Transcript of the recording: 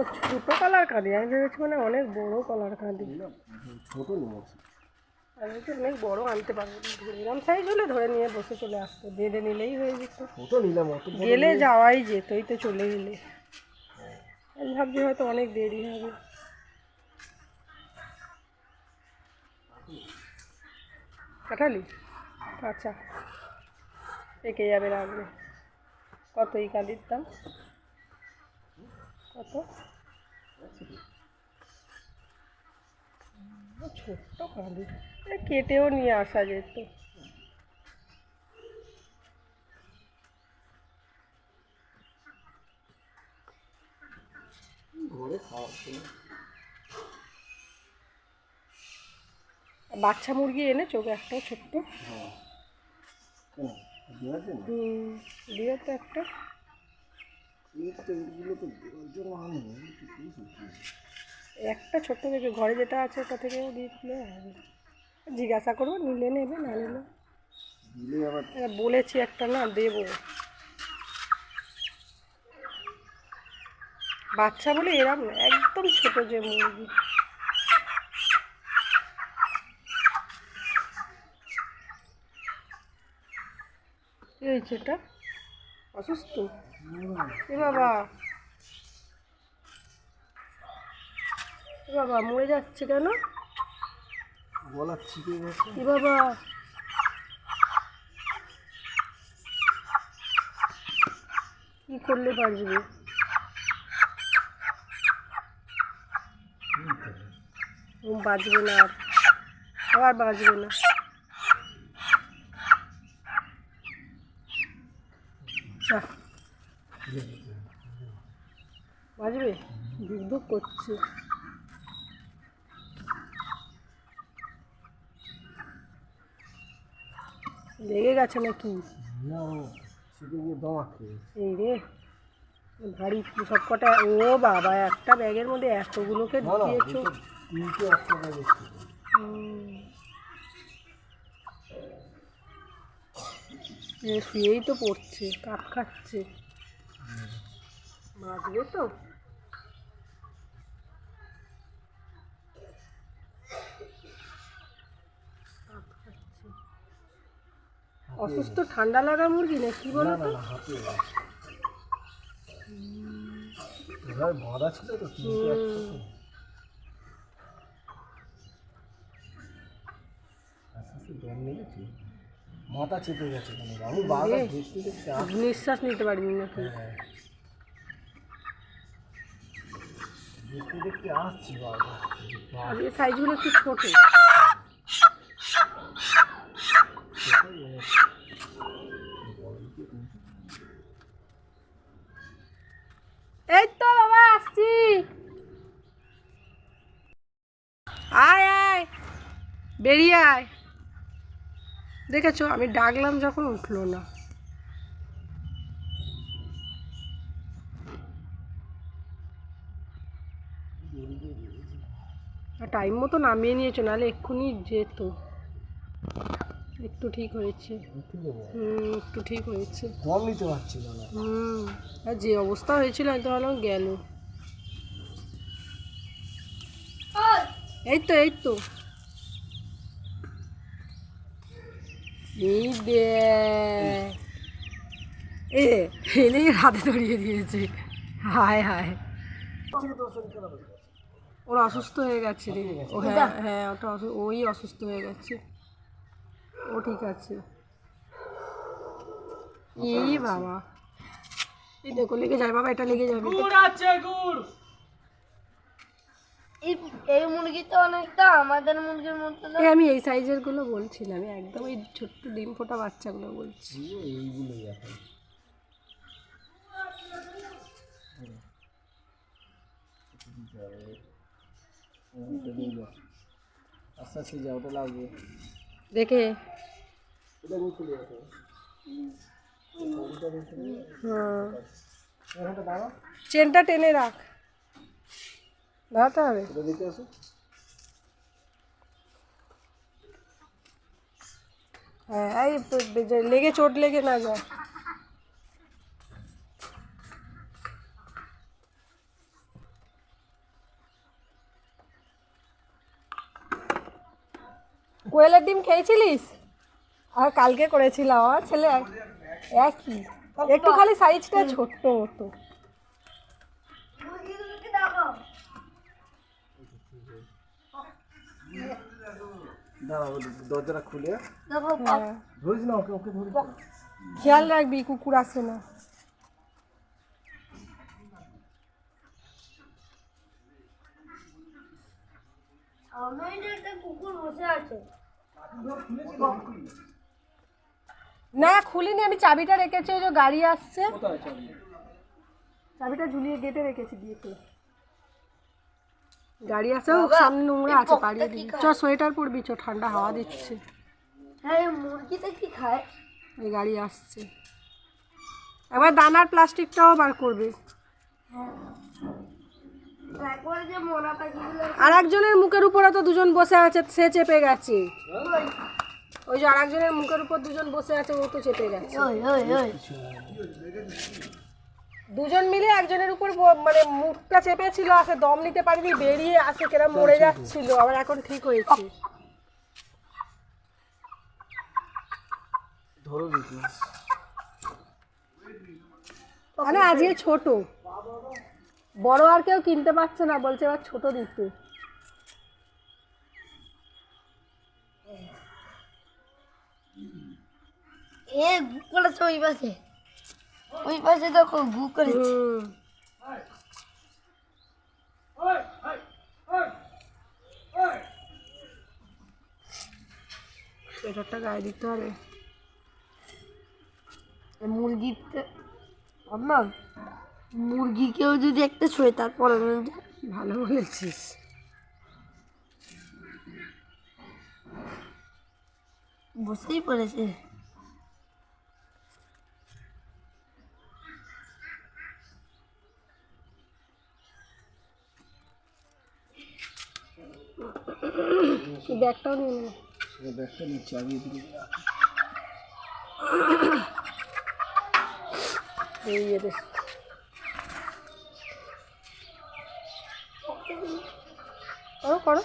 ও ছোটো কলার কাঁদি আমি ভেবেছি মানে অনেক বড় কলার কাঁদি ছোট আমি তো অনেক বড় আনতে পারব না। এরকম সাইজ হলে ধরে নিয়ে বসে চলে আসতো। বেঁধে নিলেই হয়ে যেত। ছোট নিলাম গেলে যাওয়াই যেত এই তো চলে গেলে আমি ভাবছি হয়তো অনেক দেরি হবে। কাটালি আচ্ছা। পেকে যাবে রাখবে কত এই কাঁদির দাম? কত? ছোট্ট এ কেটেও নিয়ে আসা যেত। ঘরে বাচ্চা মুরগি এনে চোখ একটা ছোট্ট? হ্যাঁ। দিয়ে তো একটা একটা ছোট্ট থেকে ঘরে যেটা আছে ওটা থেকেও দিলে জিজ্ঞাসা করব, নিলে নেবে, না নিলে? দিলে আবার বলেছি একটা না, দেবো। বাচ্চা বলে এরম একদম ছোট যে মুরগি। এই এটা। অসুস্থ? এ বাবা। এ বাবা মরে যাচ্ছে কেন? গলা ছিপে গেছে। এ বাবা। কি করলে বাঁচবে? বাঁচবে না আর। আবার বাঁচবে না। যা। বাঁচবে ধুক ধুক করছে। লেগে গেছে নাকি? এই রে ভারী সব কটা। ও বাবা একটা ব্যাগের মধ্যে এতগুলোকে না না দিয়েছ দুটো তিনটে একটা ব্যাগে ছিল হুম। এ শুয়েই তো পড়ছে কাপ খাচ্ছে। বাঁচবে তো। অসুস্থ ঠান্ডা লাগা মুরগি না কি বলো তো? বাঁধা ছিল তো দম মাথা চেপে গেছে আমি বারবার দেখতে আসছি নিঃশ্বাস নিতে পারিনি নাকি? হ্যাঁ। দেখতে দেখতে আসছি বারবার? আর এই সাইজগুলো একটু ছোট। এই তো বাবা আসছি। আয় আয়। বেরিয়ে আয়। দেখেছ? আমি ডাকলাম যখন উঠল না। টাইম মতো নামিয়ে নিয়েছো নাহলে এক্ষুনি যেত। একটু ঠিক হয়েছে। হুম একটু ঠিক হয়েছে। দম নিতে পারছিল না। হুম আর যে অবস্থা হয়েছিল আমি তো ভাবলাম গেল। এই তো এই তো এই দেখ এ এনেই হাতে ধরিয়ে দিয়েছে। হায় হায়। ওর অসুস্থ হয়ে গেছে রে। ও হ্যাঁ হ্যাঁ ওটা অসু- ওই অসুস্থ হয়ে গেছে। ও ঠিক আছে। এই বাবা। এই দেখো লেগে যায় বাবা এটা লেগে যাবে। এই এই মুরগিটা অনেকটা আমাদের মুরগির মতো না। আমি এই সাইজেরগুলো বলছিলাম একদম এই ছোট্ট ডিম ফোটা বাচ্চাগুলো বলছি। এইগুলোই এখন আস্তে আস্তে যা ওটা লাগবে দেখে নিয়ে হ্যাঁ চেনটা টেনে রাখ। দাঁড়াতে হবে। হ্যাঁ এই লেগে চোট লেগে না যায়। কোয়েলের ডিম খেয়েছিলিস? আর কালকে করেছিলাম আমার ছেলে একই। একটু খালি সাইজটা ছোট্ট মতো। দরজাটা খুলে। হ্যাঁ। ধরিস না ওকে ওকে ধরিস। খেয়াল রাখবি কুকুর আসে না। আছে। না খুলিনি আমি চাবিটা রেখেছি ওই যে গাড়ি আসছে। চাবিটা ঝুলিয়ে গেটে রেখেছি গেটে গাড়ি আছে সামনে নোংরা আছে পাড়িয়ে দিবি। চ সোয়েটার পরবি চ ঠান্ডা হাওয়া দিচ্ছে। হ্যাঁ এই কি খায়? ওই গাড়ি আসছে। এবার দানার প্লাস্টিকটাও বার করবে। একবার যে পাখিগুলো আর একজনের মুখের উপরে তো দুজন বসে আছে সে চেপে গেছে। ওই। যে আর একজনের মুখের উপর দুজন বসে আছে ও তো চেপে গেছে। দুজন মিলে একজনের উপর মানে মুখটা চেপেছিল আসে দম নিতে পারিনি বেরিয়ে আসে কেরা মরে যাচ্ছিল। আবার এখন ঠিক হয়েছে। ধরো মানে আজকে ছোট। বড় আর কেউ কিনতে পারছে না বলছে এবার ছোট দিতে। এ গু করেছে ওই পাশে। ওই পাশে দেখো গু করেছে। সোয়েটারটা গায়ে দিতে হবে। মুরগিতে আমার মুরগিকেও যদি একটা সোয়েটার পরানো যায় ভালো বলেছিস। বসেই পড়েছে এই ব্যাগটাও নিয়ে নেব ব্যাগটা নিচ্ছে আমি এদিকে এই ইয়েতে করো করো।